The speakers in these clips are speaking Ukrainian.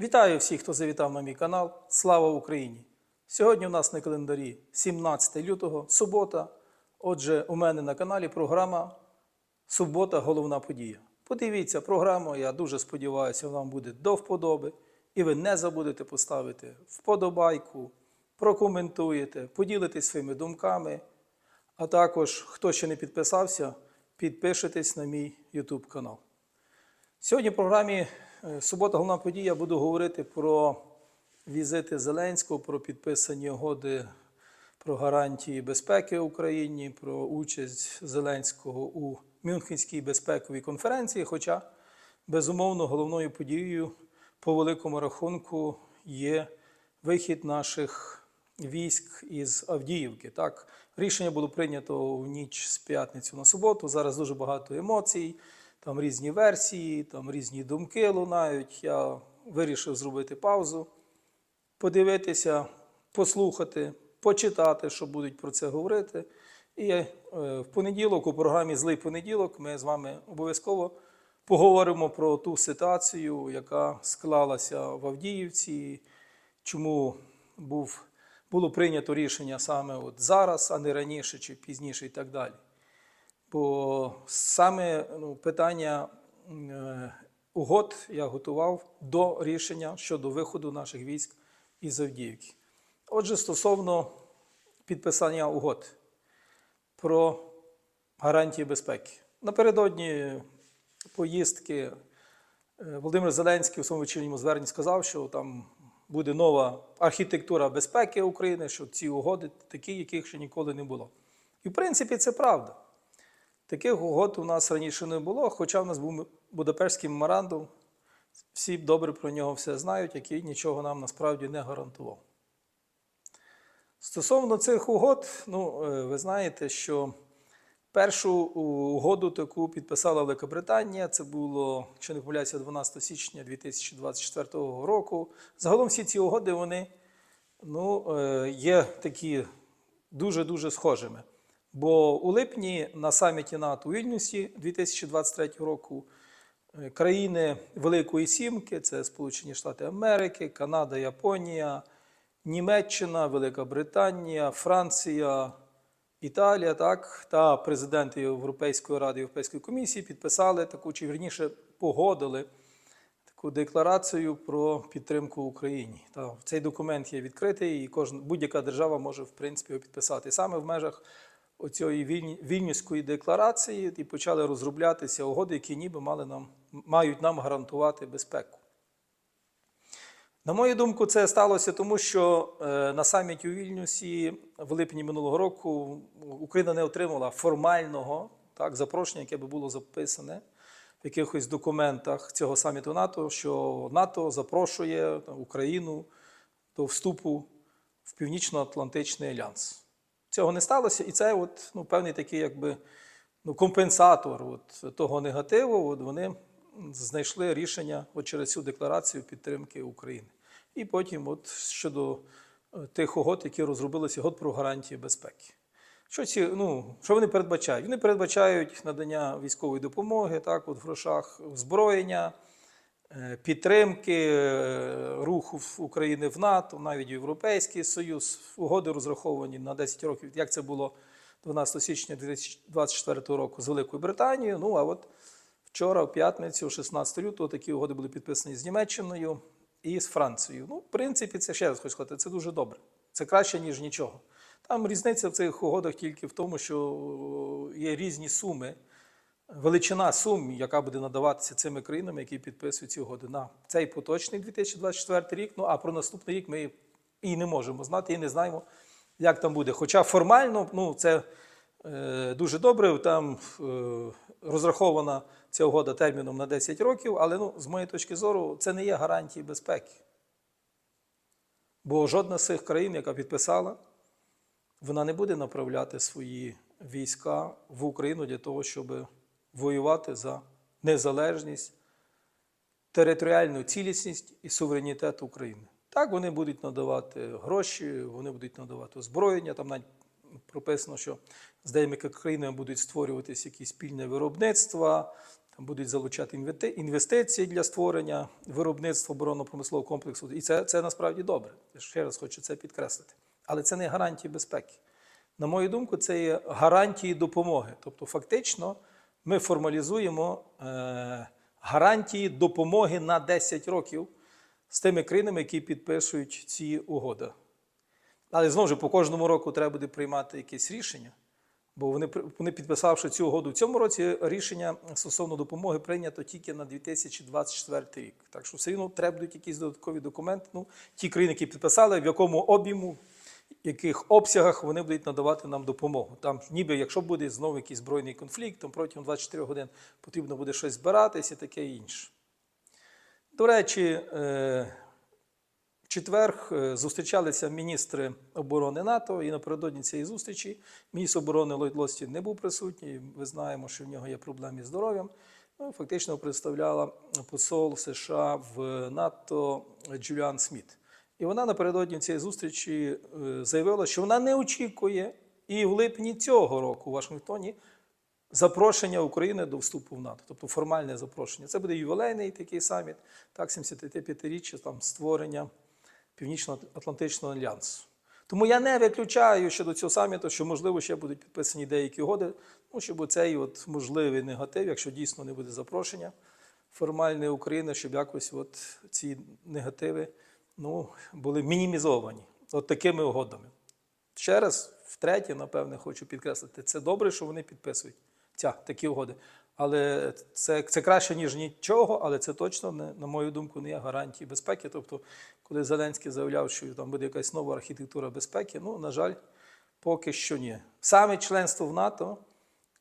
Вітаю всіх, хто завітав на мій канал. Слава Україні! Сьогодні у нас на календарі 17 лютого, субота. Отже, у мене на каналі програма Субота головна подія. Подивіться програму, я дуже сподіваюся, вам буде до вподоби. І ви не забудете поставити вподобайку, прокоментуєте, поділитесь своїми думками. А також, хто ще не підписався, підпишитесь на мій YouTube канал. Сьогодні в програмі Субота головна подія буду говорити про візити Зеленського, про підписані угоди про гарантії безпеки Україні, про участь Зеленського у Мюнхенській безпековій конференції. Хоча, безумовно, головною подією по великому рахунку є вихід наших військ із Авдіївки. Так, рішення було прийнято в ніч з п'ятницю на суботу. Зараз дуже багато емоцій, там різні версії, там різні думки лунають. Я вирішив зробити паузу, подивитися, послухати, почитати, що будуть про це говорити. І е, в понеділок, у програмі Злий понеділок, ми з вами обов'язково поговоримо про ту ситуацію, яка склалася в Авдіївці, чому був, було прийнято рішення саме от зараз, а не раніше чи пізніше і так далі. Бо саме ну, питання е, угод я готував до рішення щодо виходу наших військ із Авдіївки. Отже, стосовно підписання угод про гарантії безпеки. Напередодні поїздки е, Володимир Зеленський у своєму вечірньому зверненні сказав, що там буде нова архітектура безпеки України, що ці угоди такі, яких ще ніколи не було. І в принципі це правда. Таких угод у нас раніше не було, хоча в нас був Будапештський меморандум. Всі добре про нього все знають, який нічого нам насправді не гарантував. Стосовно цих угод, ну, е, ви знаєте, що першу угоду таку підписала Велика Британія. Це було, якщо не помиляюся, 12 січня 2024 року. Загалом всі ці угоди вони ну, е, є такі дуже-дуже схожими. Бо у липні на саміті НАТО у Вільнюсі 2023 року е, країни Великої Сімки, це Сполучені Штати Америки, Канада, Японія, Німеччина, Велика Британія, Франція, Італія, так, та президенти Європейської ради Європейської комісії підписали таку, чи вірніше погодили таку декларацію про підтримку Україні. Та цей документ є відкритий, і кожна будь-яка держава може в принципі його підписати. Саме в межах оцієї Вільнюської декларації і почали розроблятися угоди, які ніби мали нам, мають нам гарантувати безпеку. На мою думку, це сталося тому, що е, на саміті у Вільнюсі в липні минулого року Україна не отримала формального так, запрошення, яке би було записане в якихось документах цього саміту НАТО, що НАТО запрошує Україну до вступу в Північно-Атлантичний альянс. Цього не сталося, і це от, ну, певний такий якби, ну, компенсатор от, того негативу. От вони знайшли рішення от через цю декларацію підтримки України. І потім, от щодо е, тих угод, які розробилися угод про гарантії безпеки. Що ці, ну, що вони передбачають? Вони передбачають надання військової допомоги, так, от в грошах озброєння, е, підтримки е, руху України в НАТО, навіть Європейський Союз. Угоди розраховані на 10 років, як це було 12 січня 2024 року з Великою Британією. Ну а от вчора, в п'ятницю, 16 лютого, такі угоди були підписані з Німеччиною і з Францією. Ну, в принципі, це ще раз хочу сказати, це дуже добре. Це краще, ніж нічого. Там різниця в цих угодах тільки в тому, що є різні суми, величина сум, яка буде надаватися цими країнами, які підписують ці угоди на цей поточний 2024 рік. Ну а про наступний рік ми і не можемо знати, і не знаємо, як там буде. Хоча формально, ну це е, дуже добре. Там е, розрахована ця угода терміном на 10 років, але ну, з моєї точки зору, це не є гарантії безпеки. Бо жодна з цих країн, яка підписала, вона не буде направляти свої війська в Україну для того, щоб воювати за незалежність, територіальну цілісність і суверенітет України. Так, вони будуть надавати гроші, вони будуть надавати озброєння. Там навіть прописано, що з деякими країнами будуть створюватися якісь спільне виробництва, там будуть залучати інвестиції для створення виробництва оборонно-промислового комплексу. І це, це насправді добре. Я ще раз хочу це підкреслити. Але це не гарантії безпеки. На мою думку, це є гарантії допомоги. Тобто, фактично, ми формалізуємо е, гарантії допомоги на 10 років з тими країнами, які підписують ці угоди. Але знову ж по кожному року треба буде приймати якесь рішення. Бо вони, вони підписавши цю угоду в цьому році, рішення стосовно допомоги прийнято тільки на 2024 рік. Так що все одно треба будуть якісь додаткові документи. Ну, ті країни, які підписали, в якому об'єму, яких обсягах вони будуть надавати нам допомогу. Там, ніби, якщо буде знову якийсь збройний конфлікт, то протягом 24 годин потрібно буде щось збиратись і таке інше. До речі, е, в четвер е, зустрічалися міністри оборони НАТО, і напередодні цієї зустрічі міністр оборони Ллойд Лостін не був присутній. Ми знаємо, що в нього є проблеми з здоров'ям. Ну, фактично представляла посол США в НАТО Джуліан Сміт. І вона напередодні цієї зустрічі е, заявила, що вона не очікує і в липні цього року у Вашингтоні запрошення України до вступу в НАТО, тобто формальне запрошення. Це буде ювілейний такий саміт, так, 75-річчя там створення Північно-Атлантичного альянсу. Тому я не виключаю щодо цього саміту, що можливо ще будуть підписані деякі угоди, ну, щоб цей от можливий негатив, якщо дійсно не буде запрошення формальне України, щоб якось от ці негативи ну, були мінімізовані от такими угодами. Ще раз, втретє, напевне, хочу підкреслити, це добре, що вони підписують ця, такі угоди. Але це, це краще, ніж нічого, але це точно, не, на мою думку, не є гарантії безпеки. Тобто, коли Зеленський заявляв, що там буде якась нова архітектура безпеки, ну, на жаль, поки що ні. Саме членство в НАТО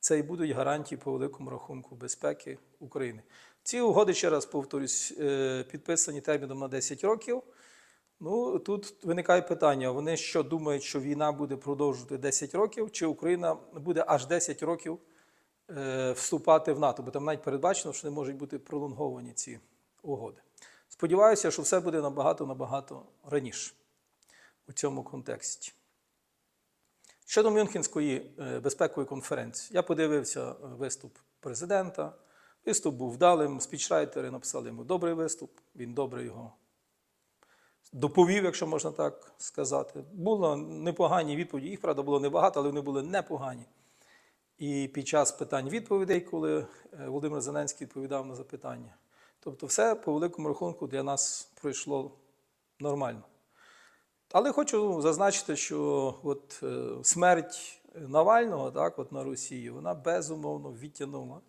це і будуть гарантії по великому рахунку безпеки України. Ці угоди, ще раз повторюсь, е, підписані терміном на 10 років. Ну, тут виникає питання: вони що думають, що війна буде продовжувати 10 років, чи Україна буде аж 10 років е, вступати в НАТО? Бо там навіть передбачено, що не можуть бути пролонговані ці угоди. Сподіваюся, що все буде набагато-набагато раніше у цьому контексті. Щодо Мюнхенської е, безпекової конференції, я подивився е, виступ президента. Виступ був вдалим, спічрайтери написали йому добрий виступ, він добре його доповів, якщо можна так сказати. Було непогані відповіді. Їх, правда, було небагато, але вони були непогані. І під час питань-відповідей, коли е, Володимир Зеленський відповідав на запитання. Тобто, все по великому рахунку для нас пройшло нормально. Але хочу зазначити, що от е, смерть Навального так, от на Росії, вона безумовно відтягнула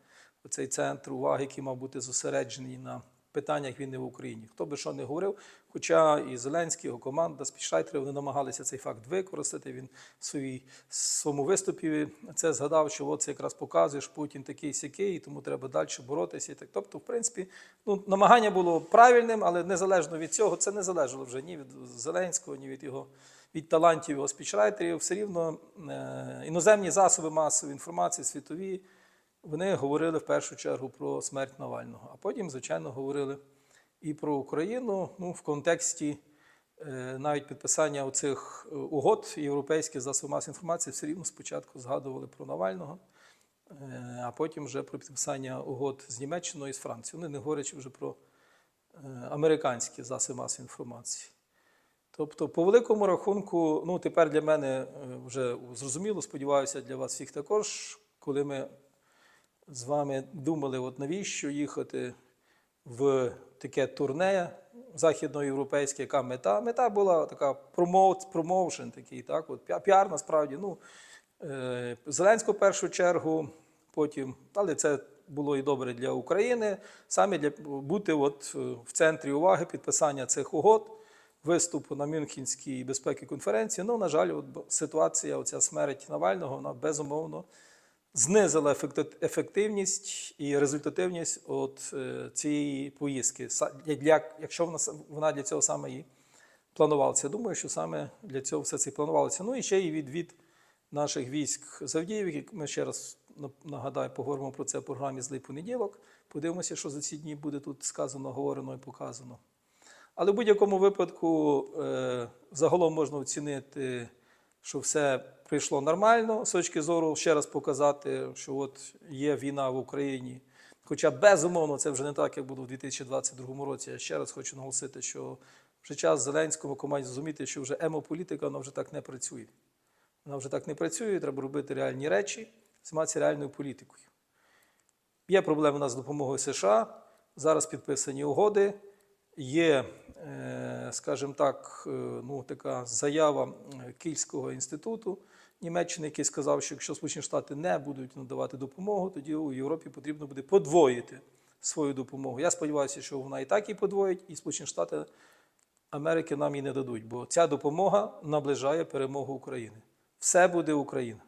цей центр уваги, який мав бути зосереджений на питаннях війни в Україні. Хто би що не говорив, хоча і Зеленський, його команда, спішайтери, вони намагалися цей факт використати. Він в своїй своєму виступі це згадав, що от це якраз показує, що Путін такий сякий, і тому треба далі боротися. І так. Тобто, в принципі, ну, намагання було правильним, але незалежно від цього, це не залежало вже ні від Зеленського, ні від його. Від талантів його спічрайтерів, все рівно е, іноземні засоби масової інформації, світові, вони говорили в першу чергу про смерть Навального. А потім, звичайно, говорили і про Україну ну, в контексті е, навіть підписання оцих е, угод європейських засобів масової інформації все рівно спочатку згадували про Навального, е, а потім вже про підписання угод з Німеччиною і з Францією. Вони не говорячи вже про е, американські засоби масової інформації. Тобто, по великому рахунку, ну тепер для мене е, вже зрозуміло, сподіваюся, для вас всіх також, коли ми з вами думали, от навіщо їхати в таке турне західноєвропейське, яка мета? Мета була така промоушен такий, так, от піар насправді. Ну, е, Зеленського в першу чергу, потім, але це було і добре для України, саме для бути от е, в центрі уваги підписання цих угод виступу на Мюнхенській безпеці конференції. Ну, на жаль, от ситуація, оця смерть Навального, вона безумовно знизила ефективність і результативність от е, цієї поїздки. Для- якщо вона, вона для цього саме і планувалася. Думаю, що саме для цього все це і планувалося. Ну і ще і відвід наших військ з Авдіївки. Ми ще раз нагадаю, поговоримо про це в програмі «Злий понеділок. Подивимося, що за ці дні буде тут сказано, говорено і показано. Але в будь-якому випадку е, загалом можна оцінити, що все прийшло нормально з точки зору ще раз показати, що от є війна в Україні, Хоча, безумовно, це вже не так, як було в 2022 році. Я ще раз хочу наголосити, що вже час Зеленському команді зрозуміти, що вже емополітика вона вже так не працює. Вона вже так не працює, треба робити реальні речі, займатися реальною політикою. Є проблеми у нас з допомогою США. Зараз підписані угоди. Є, е, скажімо так, е, ну, така заява е, Київського інституту Німеччини, який сказав, що якщо Сполучені Штати не будуть надавати допомогу, тоді у Європі потрібно буде подвоїти свою допомогу. Я сподіваюся, що вона і так і подвоїть, і Сполучені Штати Америки нам її не дадуть, бо ця допомога наближає перемогу України. Все буде Україна.